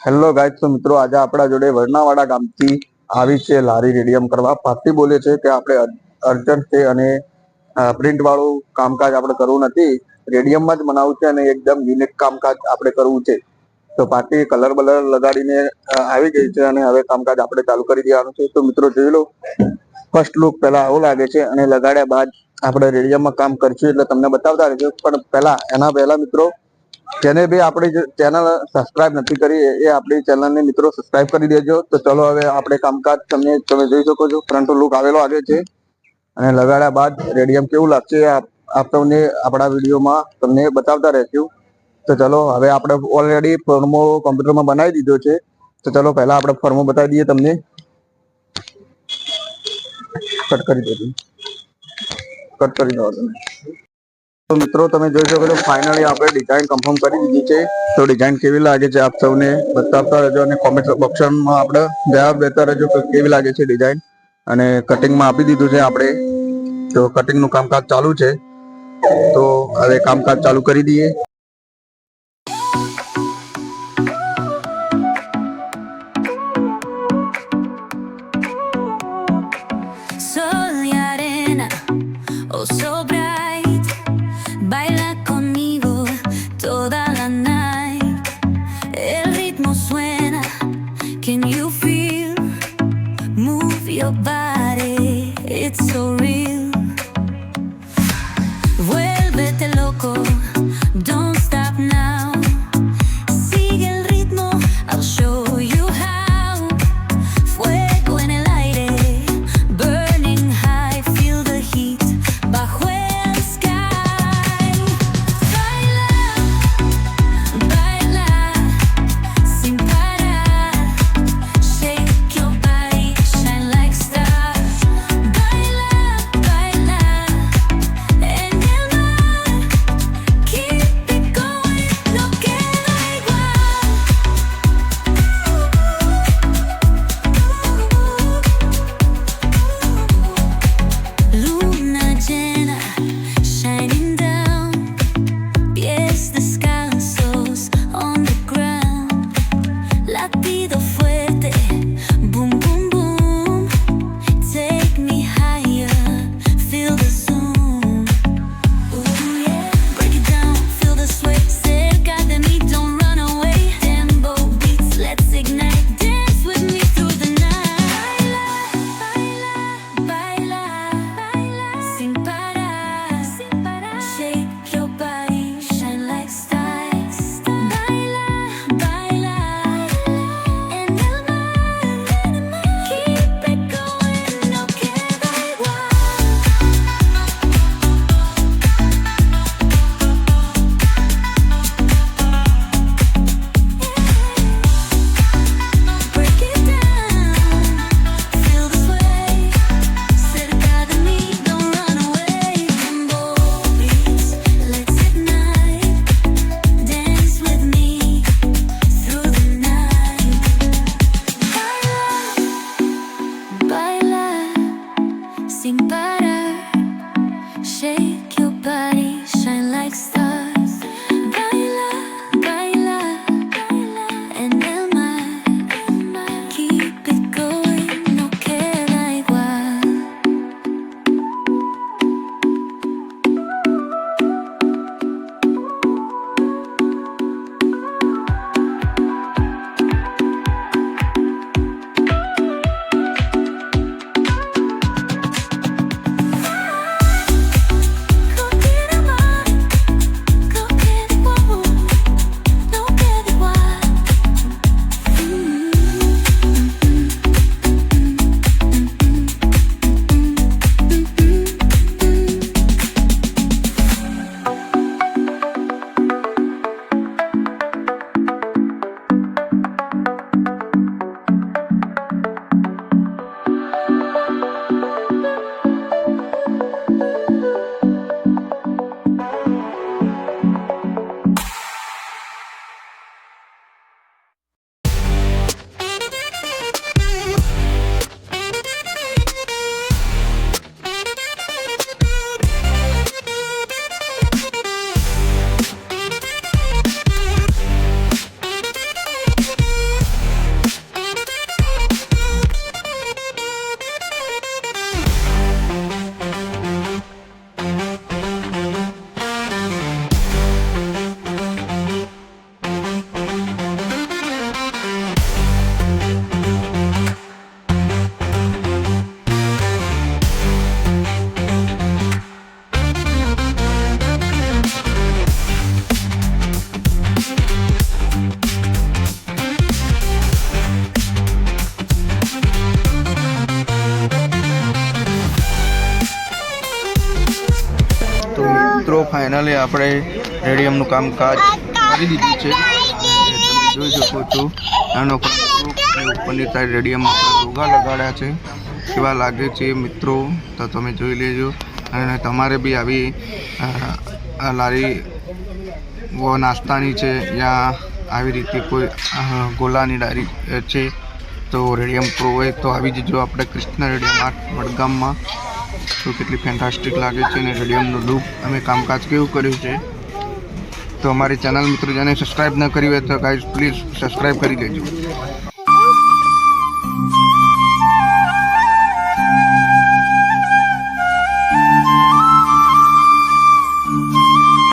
Hello ગાય તો મિત્રો આજે આપણા જોડે વરણાવાડા ગામથી આવી છે લારી રેડિયમ કરવા. પાર્ટી બોલે છે કે આપણે અર્જન્ટ છે અને પ્રિન્ટ વાળું કામકાજ આપણે કરવું નથી. રેડિયમમાં જ બનાવવું છે અને એકદમ યુનિક કામકાજ આપણે કરવું છે. તો પાર્ટી કલર બલર લગાડીને આવી ગઈ છે અને હવે કામકાજ આપણે ચાલુ કરી દેવાનું છે. તો મિત્રો જોઈ લો ફર્સ્ટ લુક પહેલા આવું લાગે છે અને લગાડ્યા બાદ આપણે રેડિયમમાં કામ કરશું એટલે તમને બતાવતા રહેજો પણ પહેલા, એના પહેલા મિત્રો જેને બી આપણી ચેનલ સબસ્ક્રાઇબ નથી કરી, એ- આપણી ચેનલને મિત્રો સબસ્ક્રાઇબ કરી દેજો. તો ચલો હવે આપણે કામકાજ તમને, તમે જોઈ શકો છો. ફ્રન્ટ લુક આવેલો આવે છે. અને લગાડ્યા બાદ રેડિયમ કેવું લાગશે આપ તમને આપણા વિડીયોમાં તમને બતાવતા રહેશું. તો ચલો હવે આપણે ઓલરેડી ફોર્મો કોમ્પ્યુટરમાં બનાવી દીધો છે. તો ચલો પહેલા આપણે ફોર્મો બતાવી દઈએ તમને. કટ કરી દેજો કટ કરી દો તમે. તો મિત્રો, તમે જોઈ શકો છો ફાઇનલી આપણે ડિઝાઇન કન્ફર્મ કરી દીધી છે. તો ડિઝાઇન કેવી લાગે છે આપ સૌને બતાવતા રહેજો અને કોમેન્ટ બોક્સમાં આપણે જવાબ દેતા રહેજો કે કેવી લાગે છે ડિઝાઇન અને કટિંગમાં આપી દીધું છે આપણે. તો કટિંગનું કામકાજ ચાલુ છે. તો હવે કામકાજ ચાલુ કરી દઈએ. So Shake your body, shine like stars. Finally આપણે રેડિયમનું કામકાજ કરી દીધું છે. તમે જોઈ શકો છો, નાનો ઉપરની સાઈડ રેડિયમમાં આપણે લગાડ્યા છે. કેવા લાગે છે મિત્રો? તો તમે જોઈ લેજો. અને તમારે બી આવી લારી નાસ્તાની છે યા આવી રીતે કોઈ ગોલાની ડાયરી છે, તો રેડિયમ પ્રો હોય તો આવી જજો આપણે કૃષ્ણ રેડિયમ આર્ટ વડગામમાં તો કેટલી ફેન્ટાસ્ટિક લાગે છે અને રેડિયમનું લૂપ અમે કામકાજ કેવું કર્યું છે? તો અમારી ચેનલ મિત્રો, જેને સબસ્ક્રાઈબ ન કરી હોય તો ગાઈઝ પ્લીઝ સબસ્ક્રાઈબ કરી દેજો.